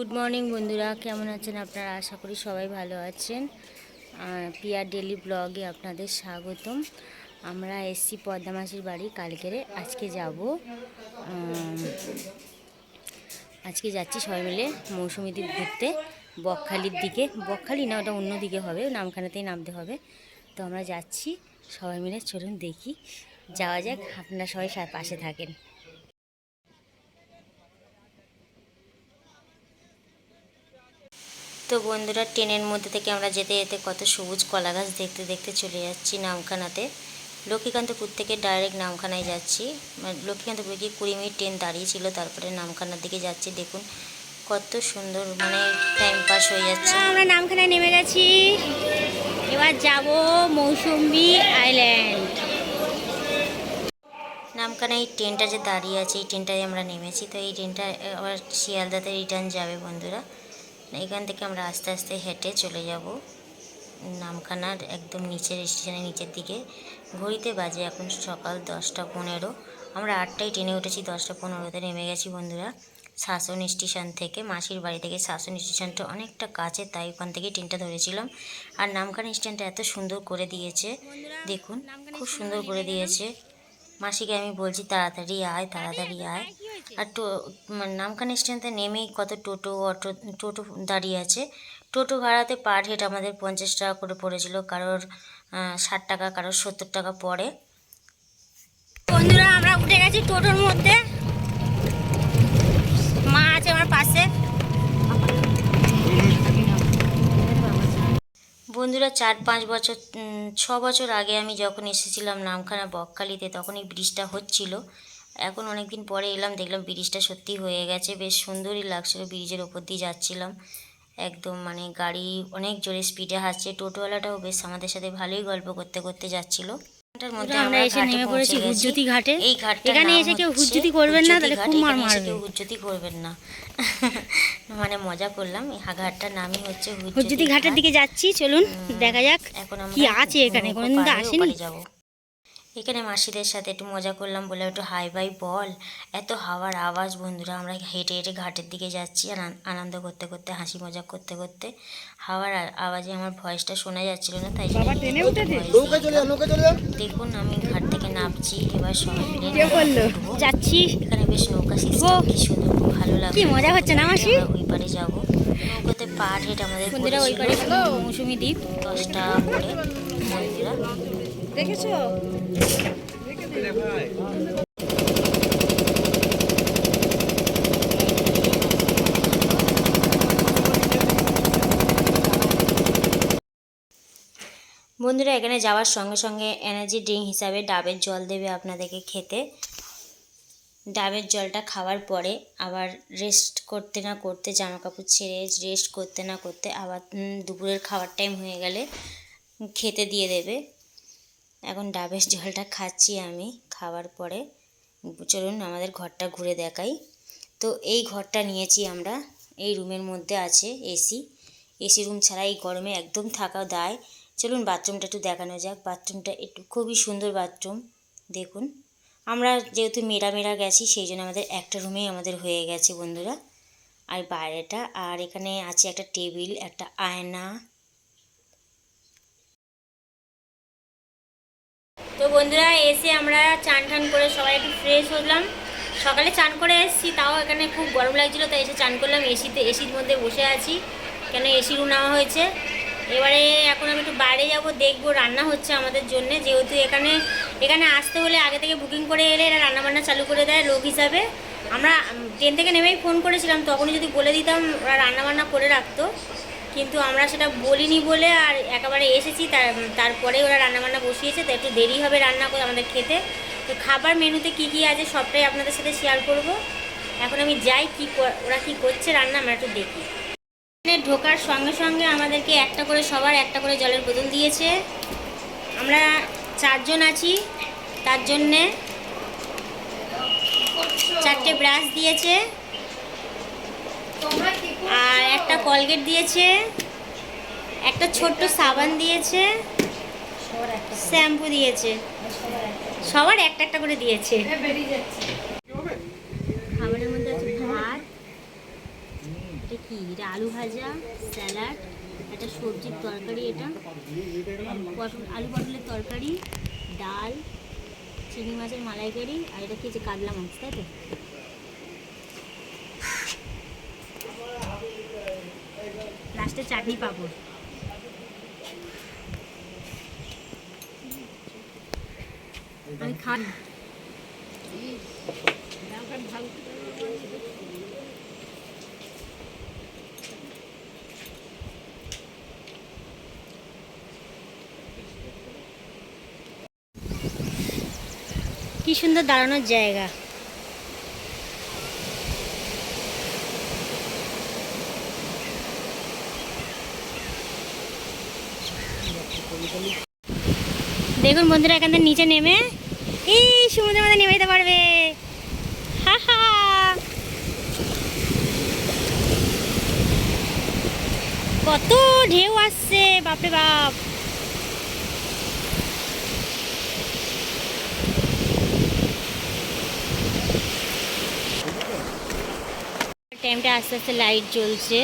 Good morning বন্ধুরা। কেমন আছেন আপনারা? আশা করি সবাই ভালো আছেন। পিয়ার ডেলি ব্লগে আপনাদের স্বাগতম। আমরা এসছি পদ্মা মাসির বাড়ি, কালকেরে। আজকে যাব আজকে যাচ্ছি সবাই মিলে মৌসুমি দ্বীপ ঘুরতে, বকখালির দিকে। বকখালি না, ওটা অন্য দিকে হবে। নামখানাতেই নামতে হবে। তো আমরা যাচ্ছি। সবাই মিলে চলুন দেখি। যাওয়া যাক। আপনারা সবাই পাশে থাকেন। তো বন্ধুরা ট্রেনের মধ্যে থেকে আমরা যেতে যেতে কত সবুজ কলা গাছ দেখতে দেখতে চলে যাচ্ছি নামখানাতে। লক্ষ্মীকান্তপুর থেকে ডাইরেক্ট নামখানায় যাচ্ছি। মানে লক্ষ্মীকান্তপুরে গিয়ে কুড়ি মিনিট ট্রেন দাঁড়িয়েছিল তারপরে নামখানার দিকে যাচ্ছি। দেখুন কত সুন্দর মানে টাইম পাস হয়ে যাচ্ছে। আমরা নামখানায় নেমে গেছি। এবার যাব মৌসুম্বি আইল্যান্ড নামখানায় এই ট্রেনটা যে দাঁড়িয়ে আছে এই ট্রেনটায় আমরা নেমেছি। তো এই ট্রেনটা আবার শিয়ালদাতে রিটার্ন যাবে বন্ধুরা। এখান থেকে আমরা আস্তে আস্তে হেঁটে চলে যাব। নামখানার একদম নিচের স্টেশনের নিচের দিকে। ঘড়িতে বাজে এখন সকাল দশটা পনেরো। আমরা আটটায় ট্রেনে উঠেছি, দশটা পনেরোতে নেমে গেছি বন্ধুরা। শাসন স্টেশন থেকে, মাসির বাড়ি থেকে। শাসন স্টেশনটা অনেকটা কাছে, তাই ওখান থেকে ট্রেনটা ধরেছিলাম। আর নামখানা স্টেশনটা এত সুন্দর করে দিয়েছে, দেখুন, খুব সুন্দর করে দিয়েছে। মাসিকে আমি বলছি, তাড়াতাড়ি আয় তাড়াতাড়ি আয়। আর টো মানে নামখানা স্ট্যান্ডে নেমেই কত টোটো, অটো, টোটো দাঁড়িয়ে আছে। টোটো ভাড়াতে পার হেড আমাদের পঞ্চাশ টাকা করে পড়েছিল। কারোর ষাট টাকা, কারোর সত্তর টাকা পড়ে। বন্ধুরা, আমরা উঠে গেছি টোটোর মধ্যে। মা আছে আমার পাশে। বন্ধুরা, চার পাঁচ বছর ছ বছর আগে আমি যখন এসেছিলাম নামখানা বকখালিতে তখন এই ব্রিজটা হচ্ছিল। এখন অনেক দিন পরে এলাম দেখলাম ব্রিজটা সত্যি হয়ে গেছে বেশ সুন্দরই লাগছিল ব্রিজের ওপর দিয়ে যাচ্ছিলাম। একদম মানে গাড়ি অনেক জোরে স্পিডে হাসছে টোটোওয়ালাটাও বেশ আমাদের সাথে ভালোই গল্প করতে করতে যাচ্ছিল। আমরা আমরা এসে নেমে পড়েছি হুজ্জুতি ঘাটে। এখানে এসে কেউ হুজ্জুতি করবেন না, তাহলে খুব মার মারবে। কেউ হুজ্জুতি করবেন না। মানে মজা করলাম এই ঘাটটার নামই হচ্ছে হুজ্জুতি ঘাটের দিকে যাচ্ছি চলুন দেখা যাক এখন আমরা কি আছে এখানে কোনোদিন তো আসেনি। যাব। এখানে মাসিদের সাথে একটু মজা করলাম বলে একটু হাই বাই বল। এত হাওয়ার আওয়াজ বন্ধুরা আমরা হেঁটে হেঁটে ঘাটের দিকে যাচ্ছি আর আনন্দ করতে করতে হাসি মজা করতে করতে। হাওয়ার আওয়াজে আমার ভয়েসটা শোনা যাচ্ছিল না তাই দেখুন আমি ঘাট থেকে নামছি এবার সবাই মিলে যাচ্ছি। এখানে বেশ নৌকা সিস্টেম কি সুন্দর খুব ভালো লাগছে কি মজা হচ্ছে না, মাসি? ওই পারে যাব। নৌকাতে পার হেঁটে আমাদের বন্ধুরা ওই পারে মৌসুমি দ্বীপ দশটা করে বন্ধুরা দেখেছ? বন্ধুরা, এখানে যাওয়ার সঙ্গে সঙ্গে এনার্জি ড্রিঙ্ক হিসাবে ডাবের জল দেবে আপনাদেরকে খেতে। ডাবের জলটা খাওয়ার পরে আবার রেস্ট করতে না করতে জামা কাপড় ছেড়ে রেস্ট করতে না করতে আবার দুপুরের খাওয়ার টাইম হয়ে গেলে খেতে দিয়ে দেবে। এখন ডাবের জলটা খাচ্ছি আমি খাওয়ার পরে। চলুন আমাদের ঘরটা ঘুরে দেখাই। তো এই ঘরটা নিয়েছি আমরা। এই রুমের মধ্যে আছে এসি এসি রুম ছাড়া এই গরমে একদম থাকা দায়। চলুন বাথরুমটা একটু দেখানো যাক। বাথরুমটা একটু খুবই সুন্দর বাথরুম। দেখুন, আমরা যেহেতু মেরা মেরা গেছি, সেই জন্য আমাদের একটা রুমেই আমাদের হয়ে গেছে বন্ধুরা। আর বাইরেটা, আর এখানে আছে একটা টেবিল, একটা আয়না তো বন্ধুরা, এসে আমরা চান টান করে সবাই একটু ফ্রেশ হলাম। সকালে চান করে এসেছি, তাও এখানে খুব গরম লাগছিল, তাই এসে চান করলাম। এসিতে, এসির মধ্যে বসে আছি, কেন এসি রুম নেওয়া হয়েছে। এবারে এখন আমি একটু বাইরে যাব, দেখব রান্না হচ্ছে আমাদের জন্য। যেহেতু এখানে এখানে আসতে হলে আগে থেকে বুকিং করে এলে এরা রান্নাবান্না চালু করে দেয় লোক হিসাবে। আমরা ট্রেন থেকে নেমেই ফোন করেছিলাম, তখনই যদি বলে দিতাম ওরা রান্নাবান্না করে রাখতো। কিন্তু আমরা সেটা বলিনি বলে আর একেবারে এসেছি, তার, তারপরে ওরা রান্নাবান্না বসিয়েছে, তো একটু দেরি হবে রান্না করে আমাদের খেতে। তো খাবার মেনুতে কি কি আছে সবটাই আপনাদের সাথে শেয়ার করব। এখন আমি যাই কি ওরা কি করছে রান্না, আমরা একটু দেখি। এখানে ঢোকার সঙ্গে সঙ্গে আমাদেরকে একটা করে সবার একটা করে জলের বোতল দিয়েছে। আমরা চারজন আছি, তার জন্যে চারটে ব্রাশ দিয়েছে। একটা কলগেট দিয়েছে, একটা ছোট্ট সাবান দিয়েছে, শ্যাম্পু দিয়েছে, সবার একটা একটা করে দিয়েছে। খাবারের মধ্যে আছে ভাত, এটা কি? এটা আলু ভাজা, স্যালাড, একটা সবজির তরকারি এটা, পটল, আলু পটলের তরকারি, ডাল, চিংড়ি মাছের মালাইকারি, আর এটা কি যে কাতলা মাছ, তাই তো? চাটনি পাঁপড় আমি খান কি সুন্দর দাঁড়ানোর জায়গা। দেখুন বন্ধুরা, এখান থেকে নিচে নেমে। এই, সমুদ্রের মধ্যে নেমে যেতে পারবে। হা হা কত ঢেউ আসছে, বাপরে বাপ। টাইমটা আস্তে আস্তে লাইট জ্বলছে।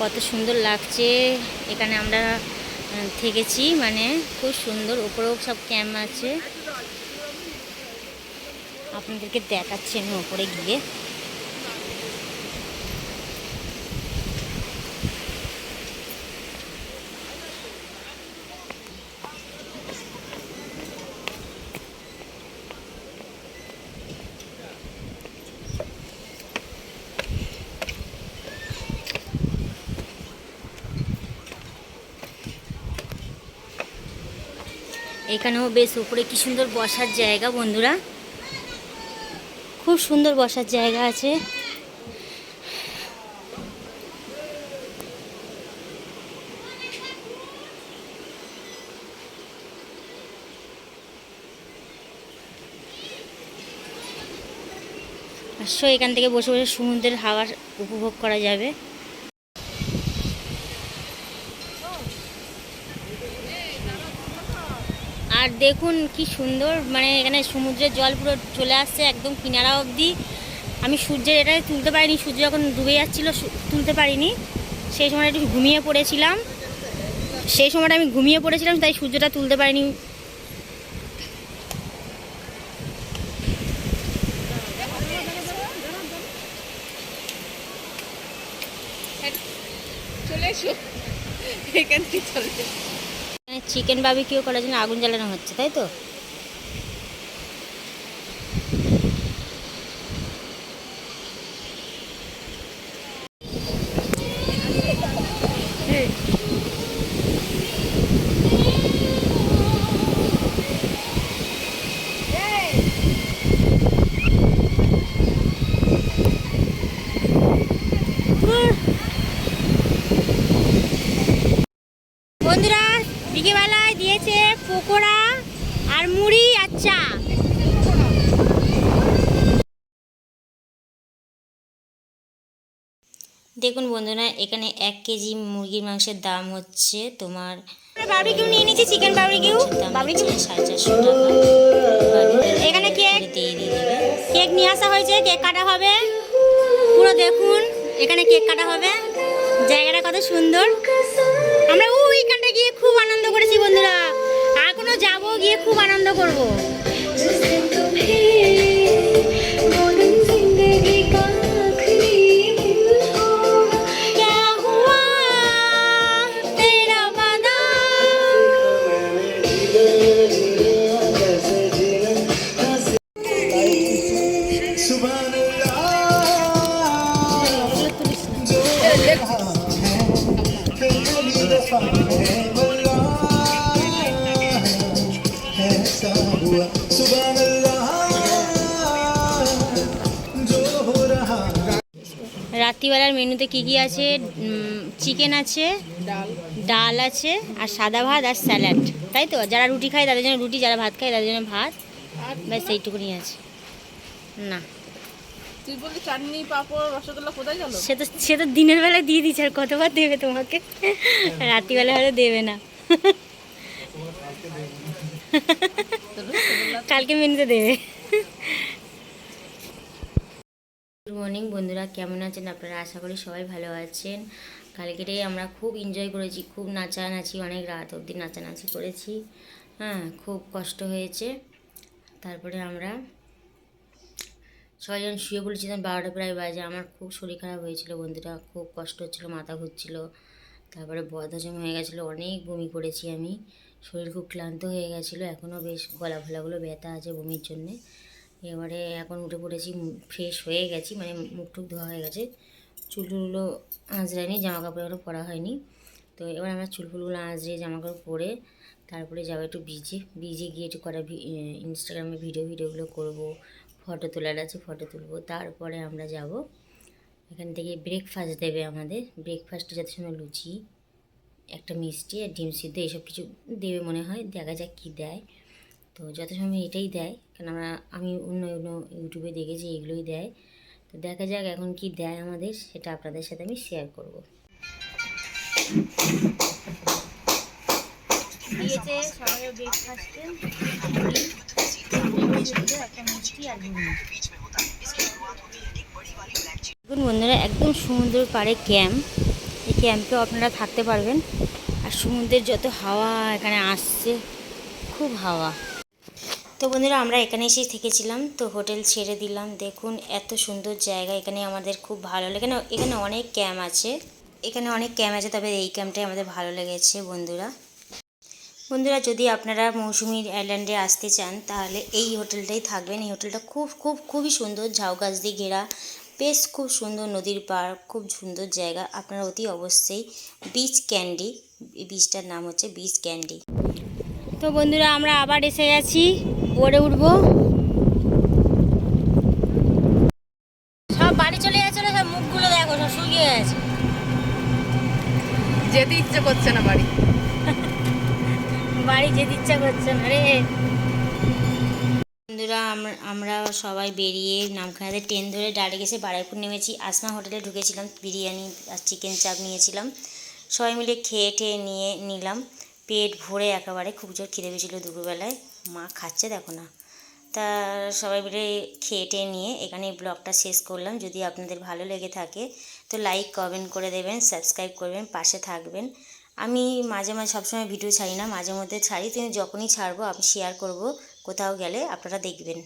কত সুন্দর লাগছে। এখানে আমরা থেকেছি মানে খুব সুন্দর উপরেও সব ক্যাম্প আছে। আপনাদেরকে দেখাচ্ছি আমি ওপরে গিয়ে। এখানেও বেশ উপরে কি সুন্দর বসার জায়গা বন্ধুরা। খুব সুন্দর বসার জায়গা আছে। আসো এখান থেকে বসে বসে সমুদ্রের হাওয়া উপভোগ করা যাবে। আর দেখুন কি সুন্দর মানে এখানে সমুদ্রের জল পুরো চলে আসছে একদম কিনারা অবধি। আমি সূর্যের এটা তুলতে পারিনি, সূর্য যখন ডুবে যাচ্ছিল তুলতে পারিনি। সেই সময় একটু ঘুমিয়ে পড়েছিলাম। সেই সময়টা আমি ঘুমিয়ে পড়েছিলাম, তাই সূর্যটা তুলতে পারিনি চলে এসো এখান থেকে চলে এসো। চিকেন বাবিকিউ করার জন্য আগুন জ্বালানো হচ্ছে তাই তো বন্ধুরা বিকেবেলায় দিয়েছে পকোড়া আর মুড়ি আর চা। দেখুন বন্ধুরা এখানে এক কেজি মুরগির মাংসের দাম হচ্ছে তোমার নিয়ে চিকেন বারবিকিউ সাড়ে চারশো টাকা। এখানে কেক কেক নিয়ে আসা হয়েছে কেক কাটা হবে। পুরো দেখুন এখানে কেক কাটা হবে। জায়গাটা কত সুন্দর। যাব গিয়ে খুব আনন্দ করব। মেনুতে কি কি আছে? চিকেন আছে ডাল আছে আর সাদা ভাত আর স্যালাড তাই তো? যারা রুটি খায় তাদের জন্য রুটি যারা ভাত খায় তাদের জন্য ভাত। ব্যাস এইটুকুনি আছে। না। তুই বললি চাটনি পাঁপড় রসগোল্লা কোথায় গেল? সে তো সে তো দিনের বেলা দিয়ে দিচ্ছে আর কতবার দেবে তোমাকে? রাত্রিবেলা হয়তো দেবে না। কালকে মেনুতে দেবে গুড মর্নিং বন্ধুরা কেমন আছেন আপনারা? আশা করি সবাই ভালো আছেন। কালকেরে আমরা খুব এনজয় করেছি, খুব নাচানাচি, অনেক রাত অবধি নাচানাচি করেছি। হ্যাঁ খুব কষ্ট হয়েছে। তারপরে আমরা যখন শুয়ে পড়েছিলাম, বারোটা প্রায় বাজে। আমার খুব শরীর খারাপ হয়েছিল বন্ধুরা, খুব কষ্ট হচ্ছিল, মাথা ঘুরছিল। তারপরে বদহজম হয়ে গেছিল, অনেক বমি করেছি আমি। শরীর খুব ক্লান্ত হয়ে গেছিল এখনও বেশ গলা ফলাগুলো ব্যথা আছে বমির জন্যে। এবারে এখন উঠে পড়েছি ফ্রেশ হয়ে গেছি মানে মুখ টুক ধোয়া হয়ে গেছে। চুলগুলো আঁচড়ায়নি জামা কাপড় কাপড়গুলো পরা হয়নি। তো এবার আমরা চুলফুলগুলো আঁচড়ে জামা কাপড় পরে তারপরে যাব একটু বিজে বিজে গিয়ে একটু করা ইনস্টাগ্রামে ভিডিও ভিডিওগুলো করব ফটো তোলার আছে ফটো তুলবো। তারপরে আমরা যাব, এখান থেকে ব্রেকফাস্ট দেবে আমাদের। ব্রেকফাস্টে যাতে সময় লুচি, একটা মিষ্টি আর ডিম সিদ্ধ এইসব কিছু দেবে মনে হয়। দেখা যাক কী দেয়। তো যত সময় এটাই দেয়। কারণ আমরা আমি অন্য অন্য ইউটিউবে দেখেছি, এগুলোই দেয়। তো দেখা যাক এখন কি দেয় আমাদের, সেটা আপনাদের সাথে আমি শেয়ার করব। বন্ধুরা, একদম সমুদ্রের পাড়ে ক্যাম্প এই ক্যাম্পেও আপনারা থাকতে পারবেন। আর সমুদ্রের যত হাওয়া এখানে আসছে, খুব হাওয়া। তো বন্ধুরা, আমরা এখানে এসেই থেকেছিলাম। তো হোটেল ছেড়ে দিলাম। দেখুন, এত সুন্দর জায়গা। এখানে আমাদের খুব ভালো লাগে, এখানে এখানে অনেক ক্যাম্প আছে। এখানে অনেক ক্যাম্প আছে, তবে এই ক্যাম্পটাই আমাদের ভালো লেগেছে, বন্ধুরা। বন্ধুরা, যদি আপনারা মৌসুমি আইল্যান্ডে আসতে চান, তাহলে এই হোটেলটাই থাকবেন। এই হোটেলটা খুব খুব, খুবই সুন্দর। ঝাউ গাছ দিয়ে ঘেরা। বেশ খুব সুন্দর নদীর পাড়, খুব সুন্দর জায়গা। আপনারা অতি অবশ্যই বিচ ক্যান্ডি বিচটার নাম হচ্ছে বিচ ক্যান্ডি তো বন্ধুরা আমরা আবার এসে গেছি। বোর্ডে উঠবো। সব বাড়ি চলে যাচ্ছে না সব মুখগুলো দেখো সব শুকিয়ে গেছে। যেতে ইচ্ছে করছে না বাড়ি। বাড়ি যেতে ইচ্ছা করছে না রে। বন্ধুরা আমরা আমরা সবাই বেরিয়ে নামখানাতে ট্রেন ধরে ডাইরেক্ট এসে বারাইপুর নেমেছি। আসমা হোটেলে ঢুকেছিলাম বিরিয়ানি আর চিকেন চাপ নিয়েছিলাম। সবাই মিলে খেয়ে টেয়ে নিয়ে নিলাম। পেট ভরে একেবারে খুব জোর খিদে পেয়েছিলো দুপুরবেলায়। মা খাচ্ছে, দেখো না। তা সবাই মিলে খেয়ে টেয়ে নিয়ে এখানে ব্লগটা শেষ করলাম। যদি আপনাদের ভালো লেগে থাকে, তো লাইক কমেন্ট করে দেবেন সাবস্ক্রাইব করবেন, পাশে থাকবেন। আমি মাঝে মাঝে সবসময় ভিডিও ছাড়ি না, মাঝে মধ্যে ছাড়ি। তুমি যখনই ছাড়বো, আমি শেয়ার করব, কোথাও গেলে আপনারা দেখবেন।